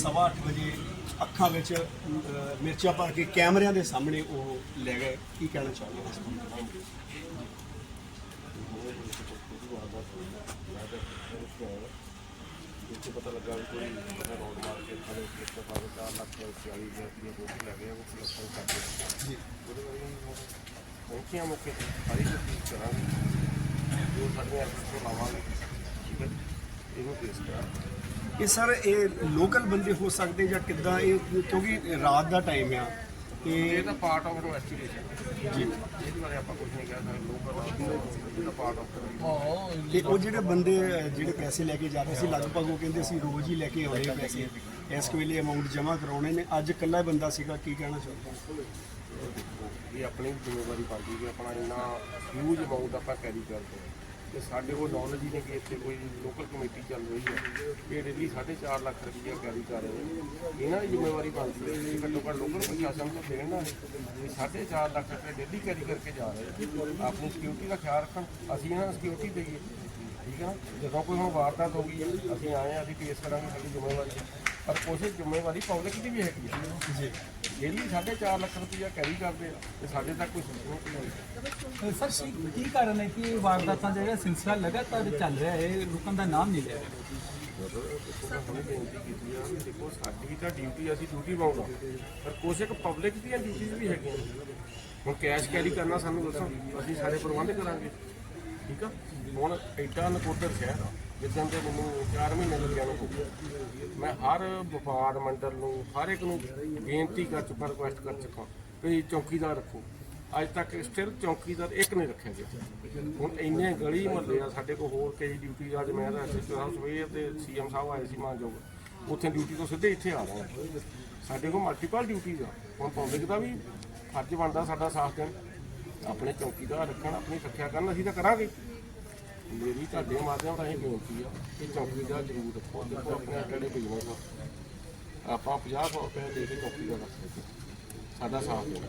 ਸਵਾ 8 ਵਜੇ ਅੱਖਾਂ ਵਿੱਚ ਮਿਰਚਾਂ ਪਾ ਕੇ ਕੈਮਰਿਆਂ ਦੇ ਸਾਹਮਣੇ ਉਹ ਲੈ ਗਏ। ਕੀ ਕਹਿਣਾ ਚਾਹੁੰਦੇ ਹੋ ਇੱਥੇ ਪਤਾ ਲੱਗਾ ਵੀ ਕੋਈ ਰੋਡ ਮਾਰ ਕੇ ਖੜੇ ਇੱਕ ਤੋਂ ਬਾਅਦ 4 ਲੱਖ 40 ਹਜ਼ਾਰ ਰੁਪਏ ਕੋਲ ਲੈ ਗਿਆ ਉਹ ਕਲੈਕਸ਼ਨ ਕਰ ਗਿਆ ਜੀ। ਉਹਦੇ ਬਾਰੇ ਪਹੁੰਚਿਆ ਮੌਕੇ ਤੇ ਸਾਰੀ ਚੀਜ਼ ਕਰਾਂਗੇ ਜੋ ਸਾਡੀਆਂ ਐਫਰਟਸ ਤੋਂ ਲਾਵਾਂਗੇ ਠੀਕ ਹੈ ਇਹਨੂੰ ਫੇਸ ਕਰਾਂਗੇ ਇਹ ਸਰ ਇਹ ਲੋਕਲ ਬੰਦੇ ਹੋ ਸਕਦੇ ਜਾਂ ਕਿੱਦਾਂ? ਇਹ ਕਿਉਂਕਿ ਰਾਤ ਦਾ ਟਾਈਮ ਆ ਤੇ ਇਹ ਤਾਂ ਪਾਰਟ ਆਫ ਇਨਵੈਸਟੀਗੇਸ਼ਨ ਜੀ। ਇਹਦੇ ਬਾਰੇ ਆਪਾਂ ਕੁਝ ਨਹੀਂ ਕਹਿ ਸਕਦੇ ਲੋਕਲ ਇਹਦਾ ਪਾਰਟ ਆਫ ਤੇ ਉਹ ਜਿਹੜੇ ਬੰਦੇ ਜਿਹੜੇ ਪੈਸੇ ਲੈ ਕੇ ਜਾ ਰਹੇ ਸੀ ਲਗਭਗ ਉਹ ਕਹਿੰਦੇ ਸੀ ਰੋਜ਼ ਹੀ ਲੈ ਕੇ ਆਉਣੇ ਆ ਪੈਸੇ। ਇਸ ਵੇਲੇ ਅਮਾਉਂਟ ਜਮ੍ਹਾਂ ਕਰਾਉਣੇ ਨੇ। ਅੱਜ ਇਕੱਲਾ ਬੰਦਾ ਸੀਗਾ ਕੀ ਕਹਿਣਾ ਚਾਹੁੰਦੇ ਹੋ ਇਹ ਆਪਣੀ ਜ਼ਿੰਮੇਵਾਰੀ ਬਣਦੀ ਕਿ ਆਪਣਾ ਇੰਨਾ ਹਿਊਜ ਅਮਾਉਂਟ ਆਪਾਂ ਕੈਰੀ ਕਰਦੇ ਹਾਂ। ਤੇ ਸਾਡੇ ਕੋਲ ਨੌਲੇਜ ਹੀ ਨਹੀਂ ਕਿ ਇੱਥੇ ਕੋਈ ਲੋਕਲ ਕਮੇਟੀ ਚੱਲ ਰਹੀ ਹੈ ਇਹ ਡੇਲੀ 4.5 ਲੱਖ ਰੁਪਈਆ ਕੈਰੀ ਕਰ ਰਹੇ ਨੇ। ਇਹਨਾਂ ਦੀ ਜ਼ਿੰਮੇਵਾਰੀ ਬਣਦੀ ਹੈ ਘੱਟੋ ਘੱਟ ਲੋਕਲ ਪ੍ਰਸ਼ਾਸਨ ਤੋਂ ਦੇਣ ਨਾ ਵੀ 4.5 ਲੱਖ ਰੁਪਏ ਡੇਲੀ ਕੈਰੀ ਕਰਕੇ ਜਾ ਰਹੇ ਆਪਣੀ ਸਿਕਿਉਰਿਟੀ ਦਾ ਖਿਆਲ ਰੱਖਣ, ਅਸੀਂ ਇਹਨਾਂ ਨੂੰ ਸਿਕਿਉਰਿਟੀ ਦੇਈਏ। ਠੀਕ ਹੈ ਨਾ? ਜਦੋਂ ਕੋਈ ਹੁਣ ਵਾਰਦਾਤ ਹੋ ਗਈ ਅਸੀਂ ਆਏ ਹਾਂ ਅਸੀਂ ਕੇਸ ਕਰਾਂਗੇ ਸਾਡੀ ਜ਼ਿੰਮੇਵਾਰੀ ਹੈ। ਪਰ ਕੋਸ਼ਿਸ਼ ਜ਼ਿੰਮੇਵਾਰੀ ਪਬਲਿਕ ਦੀ ਵੀ ਹੈਗੀ ਹੈ। ਜੀ। ਡੇਲੀ 4.5 ਲੱਖ ਰੁਪਇਆ ਕੈਰੀ ਕਰਦੇ ਆ ਤੇ ਸਾਡੇ ਤੱਕ ਕੋਈ ਸੂਚਨਾ ਨਹੀਂ ਆਈ ਸਰ ਕੀ ਕੀ ਕਾਰਨ ਹੈ ਕਿ ਇਹ ਵਾਰਦਾਤਾਂ ਦਾ ਜਿਹੜਾ ਸਿਲਸਿਲਾ ਲਗਾਤਾਰ ਚੱਲ ਰਿਹਾ ਹੈ ਰੁਕਣ ਦਾ ਨਾਮ ਨਹੀਂ ਲੈ ਰਿਹਾ ਹੁਣੇ ਬੇਨਤੀ ਕੀਤੀ ਆ ਵੀ ਦੇਖੋ ਸਾਡੀ ਤਾਂ ਡਿਊਟੀ ਅਸੀਂ ਡਿਊਟੀ ਪਾਉਂਦਾ ਪਰ ਕੁਛ ਇੱਕ ਪਬਲਿਕ ਦੀਆਂ ਡਿਊਟੀਆਂ ਵੀ ਹੈਗੀਆਂ ਹੁਣ ਕੈਸ਼ ਕੈਰੀ ਕਰਨਾ ਸਾਨੂੰ ਦੱਸੋ ਅਸੀਂ ਸਾਰੇ ਪ੍ਰਬੰਧ ਕਰਾਂਗੇ। ਠੀਕ ਆ? ਹੁਣ ਐਡਾ ਨਕੋਦਰ ਸ਼ਹਿਰ ਆ, ਜਿੱਦਾਂ ਤੇ ਮੈਨੂੰ 4 ਮਹੀਨੇ ਲੱਗਿਆ ਨੂੰ ਮੈਂ ਹਰ ਵਪਾਰ ਮੰਡਲ ਨੂੰ, ਹਰ ਇੱਕ ਨੂੰ ਬੇਨਤੀ ਕਰ ਚੁੱਕਾ ਰਿਕੁਐਸਟ ਕਰ ਚੁੱਕਾ ਵੀ ਚੌਕੀਦਾਰ ਰੱਖੋ। ਅੱਜ ਤੱਕ ਸਟਿਲ ਚੌਕੀਦਾਰ ਇੱਕ ਨਹੀਂ ਰੱਖਿਆ ਗਿਆ। ਹੁਣ ਇੰਨੇ ਗਲੀ ਮੁਹੱਲੇ ਆ, ਸਾਡੇ ਕੋਲ ਹੋਰ ਕਈ ਡਿਊਟੀ ਅੱਜ ਮੈਂ ਤਾਂ ਐਸਐਸਪੀ ਸਾਹਿਬ ਸਵੇਰ ਤੇ ਸੀਐਮ ਸਾਹਿਬ ਆਏ ਸੀ ਮਾਨਯੋਗ ਉੱਥੇ ਡਿਊਟੀ ਤੋਂ ਸਿੱਧੇ ਇੱਥੇ ਆ ਰਹੇ ਆ। ਸਾਡੇ ਕੋਲ ਮਲਟੀਪਲ ਡਿਊਟੀਆਂ ਆ। ਹੁਣ ਪਬਲਿਕ ਦਾ ਵੀ ਫਰਜ਼ ਬਣਦਾ ਸਾਡਾ ਸਾਥ ਦੇਣ। ਆਪਣੇ ਚੌਕੀਦਾਰ ਰੱਖਣ, ਆਪਣੀ ਰੱਖਿਆ ਕਰਨ, ਅਸੀਂ ਤਾਂ ਕਰਾਂਗੇ। ਮੇਰੀ ਤੁਹਾਡੇ ਮਾਧਿਅਮ ਰਾਹੀਂ ਬੇਨਤੀ ਆ ਕਿ ਚੌਕੀਦਾਰ ਜ਼ਰੂਰ ਰੱਖੋ, ਦੇਖੋ ਆਪਣੇ ਕਿਹੜੇ ਬਿਜ਼ਨਸ ਆ। ਆਪਾਂ 50 ਰੁਪਏ ਦੇ ਕੇ ਚੌਕੀਦਾਰ ਰੱਖ ਸਕਦੇ ਸਾਡਾ ਸਾਥ ਦੇਣਾ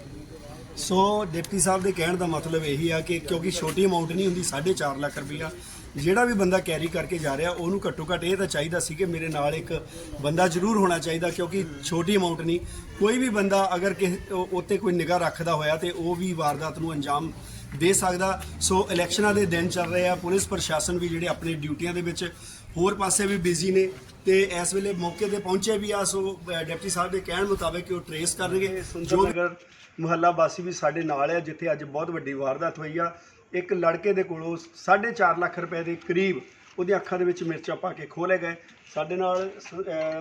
ਸੋ, ਡਿਪਟੀ ਸਾਹਿਬ ਦੇ ਕਹਿਣ ਦਾ ਮਤਲਬ ਇਹੀ ਆ ਕਿ ਕਿਉਂਕਿ ਛੋਟੀ ਅਮਾਉਂਟ ਨਹੀਂ ਹੁੰਦੀ 4.5 ਲੱਖ ਰੁਪਈਆ। ਜਿਹੜਾ ਵੀ ਬੰਦਾ ਕੈਰੀ ਕਰਕੇ ਜਾ ਰਿਹਾ ਉਹਨੂੰ ਘੱਟੋ ਘੱਟ ਇਹ ਤਾਂ ਚਾਹੀਦਾ ਸੀ ਕਿ ਮੇਰੇ ਨਾਲ ਇੱਕ ਬੰਦਾ ਜ਼ਰੂਰ ਹੋਣਾ ਚਾਹੀਦਾ ਕਿਉਂਕਿ ਛੋਟੀ ਅਮਾਉਂਟ ਨਹੀਂ। ਕੋਈ ਵੀ ਬੰਦਾ ਅਗਰ ਕਿਸੇ ਉੱਤੇ ਕੋਈ ਨਿਗਾਹ ਰੱਖਦਾ ਹੋਇਆ ਤੇ ਉਹ ਵੀ ਵਾਰਦਾਤ ਨੂੰ ਅੰਜਾਮ ਦੇ ਸਕਦਾ। ਸੋ ਇਲੈਕਸ਼ਨਾਂ ਦੇ ਦਿਨ ਚੱਲ ਰਹੇ ਆ ਪੁਲਿਸ ਪ੍ਰਸ਼ਾਸਨ ਵੀ ਜਿਹੜੇ ਆਪਣੇ ਡਿਊਟੀਆਂ ਦੇ ਵਿੱਚ ਹੋਰ ਪਾਸੇ ਵੀ ਬਿਜ਼ੀ ਨੇ ਤੇ ਇਸ ਵੇਲੇ ਮੌਕੇ ਤੇ ਪਹੁੰਚੇ ਵੀ ਆ। ਸੋ ਅ, ਡਿਪਟੀ ਸਾਹਿਬ ਦੇ ਕਹਿਣ ਮੁਤਾਬਕ ਉਹ ਟਰੇਸ ਕਰਨਗੇ। ਜੋ ਨਗਰ ਮੁਹੱਲਾ ਵਾਸੀ ਵੀ ਸਾਡੇ ਨਾਲ ਆ ਜਿੱਥੇ ਅੱਜ ਬਹੁਤ ਵੱਡੀ ਵਾਰਦਾਤ ਹੋਈ ਆ। ਇੱਕ ਲੜਕੇ ਦੇ ਕੋਲੋਂ 4.5 ਲੱਖ ਰੁਪਏ ਦੇ ਕਰੀਬ ਉਹਦੀਆਂ ਅੱਖਾਂ ਦੇ ਵਿੱਚ ਮਿਰਚਾਂ ਪਾ ਕੇ ਖੋਲੇ ਗਏ। ਸਾਡੇ ਨਾਲ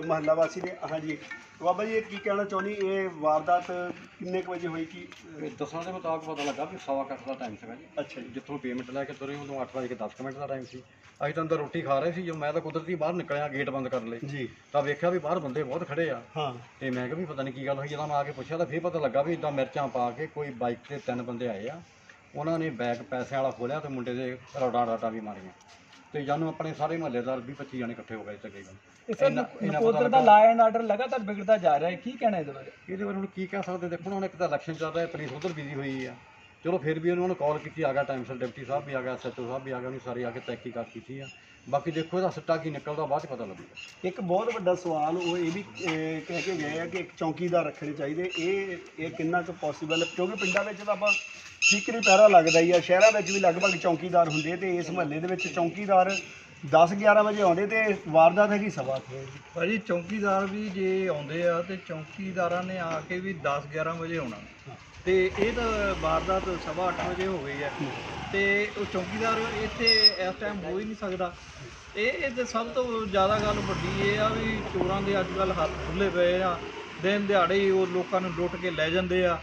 ਮੁਹੱਲਾ ਵਾਸੀ ਨੇ ਹਾਂਜੀ ਬਾਬਾ ਜੀ ਇਹ ਕੀ ਕਹਿਣਾ ਚਾਹੁੰਦੀ? ਇਹ ਵਾਰਦਾਤ ਕਿੰਨੇ ਕੁ ਵਜੇ ਹੋਈ? ਕੀ ਦੱਸਣ ਦੇ ਮੁਤਾਬਕ ਪਤਾ ਲੱਗਾ ਵੀ ਸਵਾ ਕੁ ਅੱਠ ਦਾ ਟਾਈਮ ਸੀਗਾ ਜੀ। ਅੱਛਾ ਜੀ। ਜਿੱਥੋਂ ਪੇਮੈਂਟ ਲੈ ਕੇ ਤੁਰੇ ਉਦੋਂ 8 ਵਜੇ ਕੇ 10 ਮਿੰਟ ਦਾ ਟਾਈਮ ਸੀ। ਅਸੀਂ ਤਾਂ ਅੰਦਰ ਰੋਟੀ ਖਾ ਰਹੇ ਸੀ ਜੋ ਮੈਂ ਤਾਂ ਕੁਦਰਤੀ ਬਾਹਰ ਨਿਕਲਿਆ ਗੇਟ ਬੰਦ ਕਰਨ ਲਈ। ਜੀ। ਤਾਂ ਵੇਖਿਆ ਵੀ ਬਾਹਰ ਬੰਦੇ ਬਹੁਤ ਖੜੇ ਆ। ਹਾਂ। ਤੇ ਮੈਂ ਕਿਹਾ ਵੀ ਪਤਾ ਨਹੀਂ ਕੀ ਗੱਲ ਹੋਈ ਜਦੋਂ ਮੈਂ ਆ ਕੇ ਪੁੱਛਿਆ ਤਾਂ ਫੇਰ ਪਤਾ ਲੱਗਾ ਵੀ ਇਦਾਂ ਮਿਰਚਾਂ ਪਾ ਕੇ ਕੋਈ ਬਾਈਕ ਤੇ ਤਿੰਨ ਬੰਦੇ ਆਏ ਆ। ਉਹਨਾਂ ਨੇ ਬੈਗ ਪੈਸਿਆਂ ਵਾਲਾ ਖੋਲਿਆ ਤੇ ਮੁੰਡੇ ਦੇ ਰੋਡਾਂ ਰਾਟਾਂ ਵੀ ਮਾਰੀਆਂ। ਤੇ ਜਾਨੂੰ ਆਪਣੇ ਸਾਰੇ ਮਹੱਲੇਦਾਰ 20 25 ਜਣੇ ਇਕੱਠੇ ਹੋ ਗਏ ਤਕਰੀਬਨ। ਇਹ sir Nakodar the law and order ਲਗਾਤਾਰ ਵਿਗੜਦਾ ਜਾ ਰਿਹਾ ਹੈ ਕੀ ਕਹਿਣਾ ਇਹਦੇ ਬਾਰੇ? ਇਹਦੇ ਬਾਰੇ ਹੁਣ ਕੀ ਕਹਿ ਸਕਦੇ? ਦੇਖੋ ਹੁਣ ਇੱਕ ਤਾਂ ਇਲੈਕਸ਼ਨ ਚੱਲ ਰਿਹਾ ਪੁਲਿਸ ਉਧਰ ਬਿਜ਼ੀ ਹੋਈ ਆ। ਚਲੋ ਫਿਰ ਵੀ ਉਹਨਾਂ ਨੂੰ ਕਾਲ ਕੀਤੀ ਆ ਗਿਆ ਟਾਈਮ ਸਿਰ ਡਿਪਟੀ ਸਾਹਿਬ ਵੀ ਆ ਗਿਆ ਐਸਐਚਓ ਸਾਹਿਬ ਵੀ ਆ ਗਿਆ ਉਹਨੇ ਸਾਰੇ ਆ ਕੇ ਤਹਿਕੀਕਾਤ ਕੀਤੀ ਆ। ਬਾਕੀ ਦੇਖੋ ਇਹਦਾ ਸਿੱਟਾ ਕੀ ਨਿਕਲਦਾ ਬਾਅਦ ਚ ਪਤਾ ਲੱਗੂਗਾ। ਇੱਕ ਬਹੁਤ ਵੱਡਾ ਸਵਾਲ ਉਹ ਇਹ ਵੀ ਅਹ, ਕਹਿ ਕੇ ਗਏ ਆ ਕਿ ਇੱਕ ਚੌਕੀਦਾਰ ਰੱਖਣੇ ਚਾਹੀਦੇ। ਇਹ ਇਹ ਕਿੰਨਾ ਕੁ ਪੋਸੀਬਲ ਕਿਉਂਕਿ ਪਿੰਡਾਂ ਵਿੱਚ ਤਾਂ ਆਪਾਂ ਠੀਕਰੀ ਪਹਿਰਾ ਲੱਗਦਾ ਹੀ ਆ। ਸ਼ਹਿਰਾਂ ਵਿੱਚ ਵੀ ਲਗਭਗ ਚੌਕੀਦਾਰ ਹੁੰਦੇ ਤੇ ਇਸ ਮਹੱਲੇ ਦੇ ਵਿੱਚ ਚੌਕੀਦਾਰ 10 11 ਵਜੇ ਆਉਂਦੇ ਤੇ ਵਾਰਦਾਤ ਹੈਗੀ ਸਵਾ ਕੁ ਵਜੇ। ਭਾਜੀ ਚੌਕੀਦਾਰ ਵੀ ਜੇ ਆਉਂਦੇ ਆ ਤੇ ਚੌਕੀਦਾਰਾਂ ਨੇ ਆ ਕੇ ਵੀ 10 11 ਵਜੇ ਆਉਣਾ। ਤੇ ਇਹ ਤਾਂ ਵਾਰਦਾਤ ਸਵਾ ਅੱਠ ਵਜੇ ਹੋ ਗਈ ਹੈ। ਤੇ ਉਹ ਚੌਕੀਦਾਰ ਇੱਥੇ ਇਸ ਟਾਈਮ ਹੋ ਹੀ ਨਹੀਂ ਸਕਦਾ। ਇਹ ਇਹ ਤੇ ਸਭ ਤੋਂ ਜ਼ਿਆਦਾ ਗੱਲ ਵੱਡੀ ਇਹ ਆ ਵੀ ਚੋਰਾਂ ਦੇ ਅੱਜ ਕੱਲ ਹੱਥ ਖੁੱਲੇ ਪਏ ਆ। ਦਿਨ ਦਿਹਾੜੇ ਹੀ ਉਹ ਲੋਕਾਂ ਨੂੰ ਲੁੱਟ ਕੇ ਲੈ ਜਾਂਦੇ ਆ।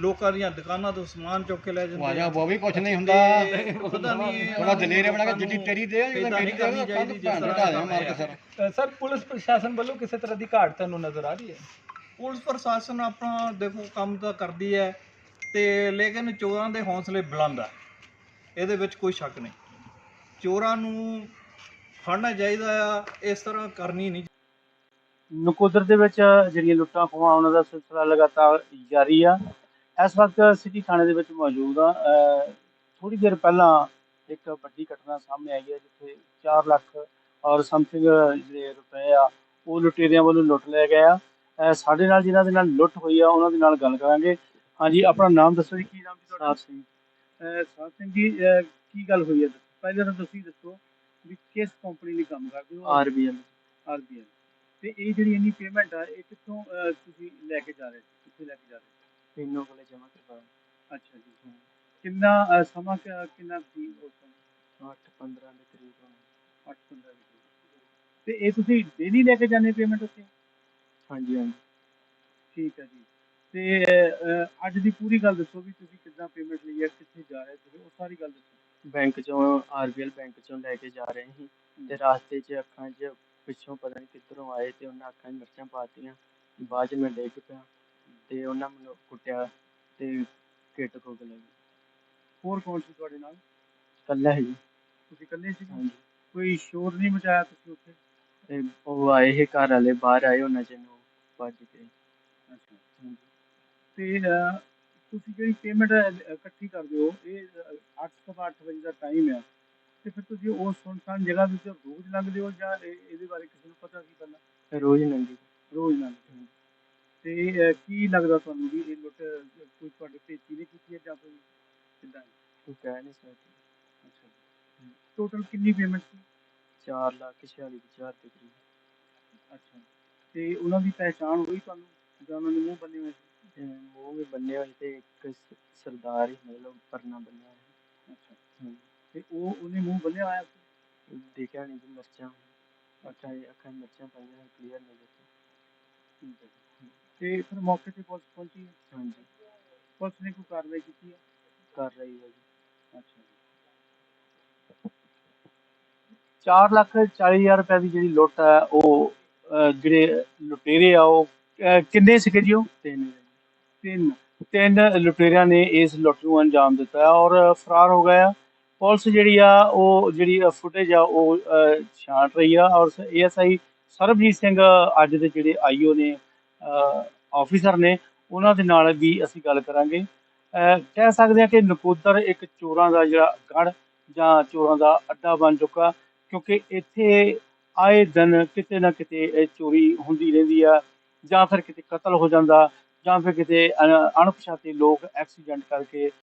ਲੋਕਾਂ ਦੀਆਂ ਦੁਕਾਨਾਂ ਤੋਂ ਸਮਾਨ ਚੁੱਕ ਕੇ ਲੈ ਜਾਂਦੇ ਆ। ਉਹ ਵੀ ਕੁਝ ਨਹੀਂ ਹੁੰਦਾ। ਤੇ ਪਤਾ ਨਹੀਂ ਬੜਾ ਦਲੇਰੇ ਬਣਾ ਕੇ ਜਿੱਡੀ ਤੇਰੀ ਦੇ ਏਦਾਂ ਨਹੀਂ ਕਰਨੀ ਚਾਹੀਦੀ ਜਿਸ ਤਰ੍ਹਾਂ ਢਾ ਮਾਰ ਕੇ ਸਰ। ਸਰ ਪੁਲਿਸ ਪ੍ਰਸ਼ਾਸਨ ਵੱਲੋਂ ਕਿਸੇ ਤਰ੍ਹਾਂ ਦੀ ਘਾਟ ਤੁਹਾਨੂੰ ਨਜ਼ਰ ਆ ਰਹੀ ਹੈ? ਪੁਲਿਸ ਪ੍ਰਸ਼ਾਸਨ ਆਪਣਾ ਦੇਖੋ ਕੰਮ ਤਾਂ ਕਰਦੀ ਹੈ ਤੇ ਲੇਕਿਨ ਚੋਰਾਂ ਦੇ ਹੌਸਲੇ ਬੁਲੰਦ ਆ। ਇਹਦੇ ਵਿੱਚ ਕੋਈ ਸ਼ੱਕ ਨਹੀਂ। ਚੋਰਾਂ ਨੂੰ ਫੜਨਾ ਚਾਹੀਦਾ ਆ, ਇਸ ਤਰ੍ਹਾਂ ਕਰਨੀ ਨਹੀਂ ਨਕੋਦਰ ਦੇ ਵਿੱਚ ਜਿਹੜੀਆਂ ਲੁੱਟਾਂ ਖੋਹਾਂ, ਉਹਨਾਂ ਦਾ ਸਿਲਸਿਲਾ ਲਗਾਤਾਰ ਜਾਰੀ ਆ। ਇਸ ਵਕਤ ਸਿਟੀ ਥਾਣੇ ਦੇ ਵਿੱਚ ਮੌਜੂਦ ਆ। ਥੋੜੀ ਦੇਰ ਪਹਿਲਾਂ ਇੱਕ ਵੱਡੀ ਘਟਨਾ ਸਾਹਮਣੇ ਆਈ ਹੈ, ਜਿੱਥੇ 4 ਲੱਖ ਔਰ ਸਮਥਿੰਗ ਜਿਹੜੇ ਰੁਪਏ ਆ, ਉਹ ਲੁਟੇਰਿਆਂ ਵੱਲੋਂ ਲੁੱਟ ਲਿਆ ਗਿਆ ਸਾਡੇ ਨਾਲ ਜਿਨ੍ਹਾਂ ਦੇ ਨਾਲ ਲੁੱਟ ਹੋਈ ਆ ਉਹਨਾਂ ਦੇ ਨਾਲ ਗੱਲ ਕਰਾਂਗੇ। ਹਾਂਜੀ ਆਪਣਾ ਨਾਮ ਦੱਸੋ ਜੀ ਕੀ ਨਾਮ ਜੀ ਤੁਹਾਡਾ? ਸਿੰਘ। ਸਿੰਘ ਜੀ ਕੀ ਗੱਲ ਹੋਈ ਹੈ ਪਹਿਲਾਂ ਤਾਂ ਤੁਸੀਂ ਦੱਸੋ ਵੀ ਕਿਸ ਕੰਪਨੀ ਲਈ ਕੰਮ ਕਰਦੇ ਹੋ? ਆਰਬੀਐਲ ਆਰਬੀਐਲ ਤੇ ਇਹ ਜਿਹੜੀ ਇੰਨੀ ਪੇਮੈਂਟ ਆ ਇਹ ਕਿੱਥੋਂ ਤੁਸੀਂ ਲੈ ਕੇ ਜਾ ਰਹੇ ਕਿੱਥੇ ਲੈ ਕੇ ਜਾ ਰਹੇ ਤਿੰਨੋਂ ਕੋਲੇ ਜਮ੍ਹਾਂ ਕਰਵਾ ਅੱਛਾ ਜੀ। ਕਿੰਨਾ ਸਮਾਂ ਕਿੰਨਾ ਸੀ ਉਸ ਸਮੇਂ 8 15 ਦੇ ਕਰੀਬ ਹੋਣਾ। 8 15 ਤੇ ਇਹ ਤੁਸੀਂ ਡੇਲੀ ਲੈ ਕੇ ਜਾਂਦੇ ਪੇਮੈਂਟ ਉੱਥੇ? ਹਾਂਜੀ ਹਾਂਜੀ। ਠੀਕ ਹੈ ਜੀ। ਤੇ ਅਹ, ਅੱਜ ਦੀ ਪੂਰੀ ਗੱਲ ਦੱਸੋ ਵੀ ਤੁਸੀਂ ਕਿੱਦਾਂ ਪੇਮੈਂਟ ਲਈ ਹੈ ਕਿੱਥੇ ਜਾ ਰਹੇ ਸੀ ਉਹ ਸਾਰੀ ਗੱਲ ਦੱਸੋ। ਬੈਂਕ ਚੋਂ ਆਰਬੀਐਲ ਬੈਂਕ ਚੋਂ ਲੈ ਕੇ ਜਾ ਰਹੇ ਸੀ। ਤੇ ਰਾਸਤੇ 'ਚ ਅੱਖਾਂ 'ਚ ਪਿੱਛੋਂ ਪਤਾ ਨਹੀਂ ਕਿੱਧਰੋਂ ਆਏ ਤੇ ਉਹਨਾਂ ਅੱਖਾਂ 'ਚ ਮਿਰਚਾਂ ਪਾਤੀਆਂ। ਬਾਅਦ 'ਚ ਮੈਂ ਡਿੱਗ ਪਿਆ ਤੇ ਉਹਨਾਂ ਮੈਨੂੰ ਕੁੱਟਿਆ ਤੇ ਕਿੱਟ ਕੋ ਗਲੇ ਹੋਰ ਕੌਣ ਸੀ ਤੁਹਾਡੇ ਨਾਲ? ਕੱਲਾ ਹੈ। ਤੁਸੀਂ ਇਕੱਲੇ ਸੀ? ਹਾਂਜੀ। ਕੋਈ ਸ਼ੋਰ ਨਹੀਂ ਮਚਾਇਆ ਤੁਸੀਂ ਉੱਥੇ? ਤੇ ਉਹ ਆਏ ਇਹ ਘਰ ਵਾਲੇ ਬਾਹਰ ਆਏ ਉਹਨਾਂ ਚ ਨੂੰ ਭੱਜ ਗਏ। ਅੱਛਾ। ਤੇ ਅਹ, ਤੁਸੀਂ ਜਿਹੜੀ ਪੇਮੈਂਟ ਇਕੱਠੀ ਕਰਦੇ ਹੋ ਇਹ 8 ਸਵਾ 8 ਵਜੇ ਦਾ ਟਾਈਮ ਹੈ ਤੇ ਫਿਰ ਤੁਸੀਂ ਉਸ ਸੁਨਸਾਨ ਜਗ੍ਹਾ ਵਿੱਚ ਰੋਜ਼ ਲੰਘਦੇ ਹੋ ਜਾਂ ਇਹ- ਇਹਦੇ ਬਾਰੇ ਕਿਸੇ ਨੂੰ ਪਤਾ ਸੀ ਪਹਿਲਾਂ? ਰੋਜ਼ ਨੰਗੀ ਰੋਜ਼ ਲੰਘਦੇ ਹੋ। ਤੇ ਅਹ, ਕੀ ਲੱਗਦਾ ਤੁਹਾਨੂੰ ਵੀ ਇਹ ਲੁੱਟ ਅਹ, ਕੋਈ ਤੁਹਾਡੇ ਭੇਤੀ ਨੇ ਕੀਤੀ ਹੈ ਜਾਂ ਕੋਈ ਕਿੱਦਾਂ? ਕੋਈ ਕਹਿ ਨਹੀਂ ਸਕਦੀ। ਅੱਛਾ ਟੋਟਲ ਕਿੰਨੀ ਪੇਮੈਂਟ ਸੀ? 4 ਲੱਖ 46 ਹਜ਼ਾਰ ਦੇ ਕਰੀਬ। ਅੱਛਾ ਤੇ ਉਹਨਾਂ ਦੀ ਪਹਿਚਾਣ ਹੋਈ ਤੁਹਾਨੂੰ ਜਾਂ ਉਹਨਾਂ ਨੇ ਮੂੰਹ ਬੰਨੇ ਹੋਏ? ਸੀ ਮੂੰਹ ਵੀ ਬੰਨੇ ਹੋਏ ਤੇ ਇੱਕ ਸ- ਸਰਦਾਰ ਹੀ ਮਤਲਬ ਪਰਨਾ ਬੰਨਿਆ ਹੋਇਆ। ਅੱਛਾ। ਤੇ ਉਹ ਉਹਨੇ ਮੂੰਹ ਬੰਨਿਆ ਹੋਇਆ? ਸੀ। ਦੇਖਿਆ ਨਹੀਂ ਜੀ ਮਿਰਚਾਂ। ਅੱਖਾਂ ਅੱਖਾਂ 'ਚ ਮਿਰਚਾਂ ਪਾਈਆਂ ਕਲੀਅਰ ਨਹੀਂ ਦੇਖੀ। ਠੀਕ ਹੈ ਜੀ। ਤੇ ਫਿਰ ਮੌਕੇ ਤੇ ਪੁਲਿਸ ਪਹੁੰਚੀ? ਹਾਂਜੀ। ਪੁਲਿਸ ਨੇ ਕੋਈ ਕਾਰਵਾਈ ਕੀਤੀ ਹੈ? ਕਰ ਰਹੀ ਹੈ ਜੀ। ਅੱਛਾ 4 ਲੱਖ 40 ਹਜ਼ਾਰ ਰੁਪਏ ਦੀ ਜਿਹੜੀ ਲੁੱਟ ਹੈ ਉਹ ਅਹ, ਜਿਹੜੇ ਲੁਟੇਰੇ ਆ ਉਹ ਅਹ, ਕਿੰਨੇ ਸੀਗੇ ਜੀ ਉਹ? ਤਿੰਨ। ਤਿੰਨ। ਤਿੰਨ ਲੁਟੇਰਿਆਂ ਨੇ ਇਸ ਲੁੱਟ ਨੂੰ ਅੰਜਾਮ ਦਿੱਤਾ ਔਰ ਫਰਾਰ ਹੋ ਗਿਆ ਆ। ਪੁਲਿਸ ਜਿਹੜੀ ਆ ਉਹ ਜਿਹੜੀ ਫੁਟੇਜ ਆ ਉਹ ਅਹ, ਛਾਂਟ ਰਹੀ ਆ ਔਰ ਏਐਸਆਈ ਸਰਬਜੀਤ ਸਿੰਘ ਅੱਜ ਦੇ ਜਿਹੜੇ ਆਈਓ ਨੇ ਆਫੀਸਰ ਨੇ ਉਹਨਾਂ ਦੇ ਨਾਲ ਵੀ ਅਸੀਂ ਗੱਲ ਕਰਾਂਗੇ। ਅਹ, ਕਹਿ ਸਕਦੇ ਹਾਂ ਕਿ ਨਕੋਦਰ ਇੱਕ ਚੋਰਾਂ ਦਾ ਜਿਹੜਾ ਗੜ ਜਾਂ ਚੋਰਾਂ ਦਾ ਅੱਡਾ ਬਣ ਚੁੱਕਾ ਕਿਉਂਕਿ ਇੱਥੇ ਆਏ ਦਿਨ ਕਿਤੇ ਨਾ ਕਿਤੇ ਇਹ ਚੋਰੀ ਹੁੰਦੀ ਰਹਿੰਦੀ ਆ, ਜਾਂ ਫਿਰ ਕਿਤੇ ਕਤਲ ਹੋ ਜਾਂਦਾ, ਜਾਂ ਫਿਰ ਕਿਤੇ ਅਣ- ਅਣਪਛਾਤੇ ਲੋਕ ਐਕਸੀਡੈਂਟ ਕਰਕੇ